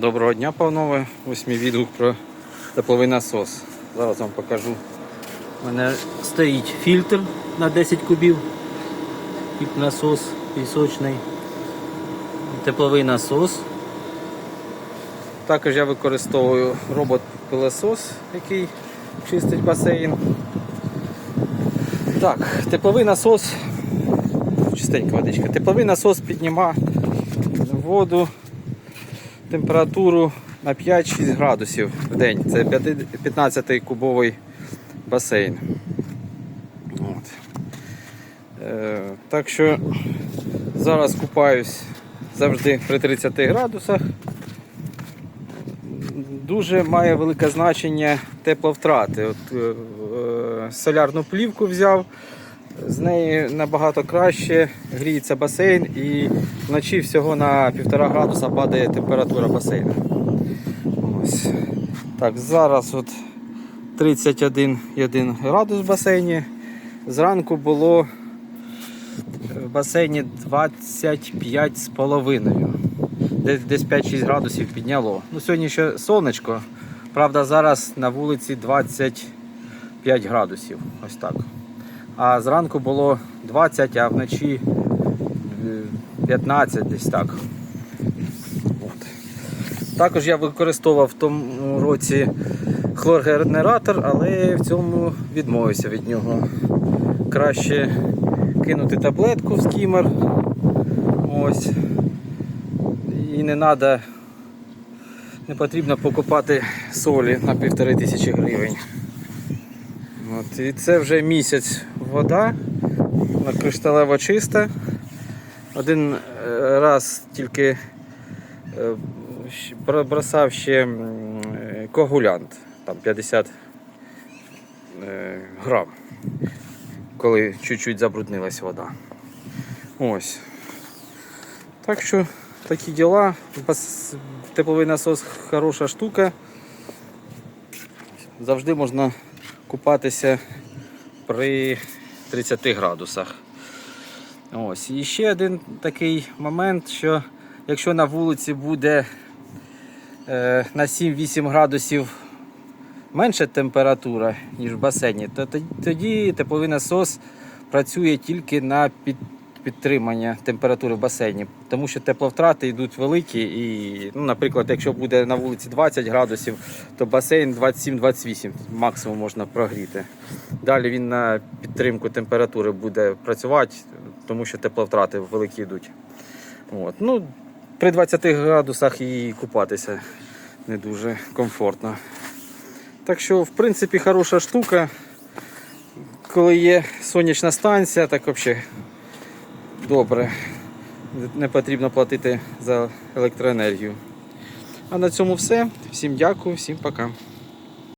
Доброго дня, панове. Ось мій відгук про тепловий насос. Зараз вам покажу. У мене стоїть фільтр на 10 кубів. Тип насос пісочний. Тепловий насос. Також я використовую робот-пилосос, який чистить басейн. Так, тепловий насос. Чистенька водичка. Тепловий насос піднімає воду температуру на 5-6 градусів в день. Це 15-кубовий басейн. От. Е, так що зараз купаюсь завжди при 30 градусах. Дуже має велике значення тепловтрати. От, е, е, солярну плівку взяв, з неї набагато краще гріється басейн і вночі всього на 1,5 градуса падає температура басейну. Так, зараз от 31,1 градус в басейні. Зранку було в басейні 25,5. Десь, десь 5-6 градусів підняло. Ну, сьогодні ще сонечко. Правда, зараз на вулиці 25 градусів. Ось так. А зранку було 20, а вночі е, 15 десь так. От. Також я використовував в тому році хлоргенератор, але в цьому відмовився від нього. Краще кинути таблетку в скімер. Ось. І не треба, не потрібно покупати солі на півтори тисячі гривень. От, і це вже місяць вода, вона кришталево чиста. Один е, раз тільки е, бросав ще е, там 50 е, грам, коли чуть-чуть забруднилась вода. Ось. Так що такі діла. Тепловий насос хороша штука. Завжди можна купатися при 30 градусах. Ось. І ще один такий момент, що якщо на вулиці буде е, на 7-8 градусів менша температура, ніж в басейні, то тоді- тепловий насос працює тільки на під, підтримання температури в басейні, тому що тепловтрати йдуть великі. І, ну, наприклад, якщо буде на вулиці 20 градусів, то басейн 27-28 максимум можна прогріти. Далі він на підтримку температури буде працювати, тому що тепловтрати великі йдуть. От. Ну, при 20 градусах і купатися не дуже комфортно. Так що, в принципі, хороша штука. Коли є сонячна станція, так взагалі добре. Не потрібно платити за електроенергію. А на цьому все. Всім дякую, всім пока.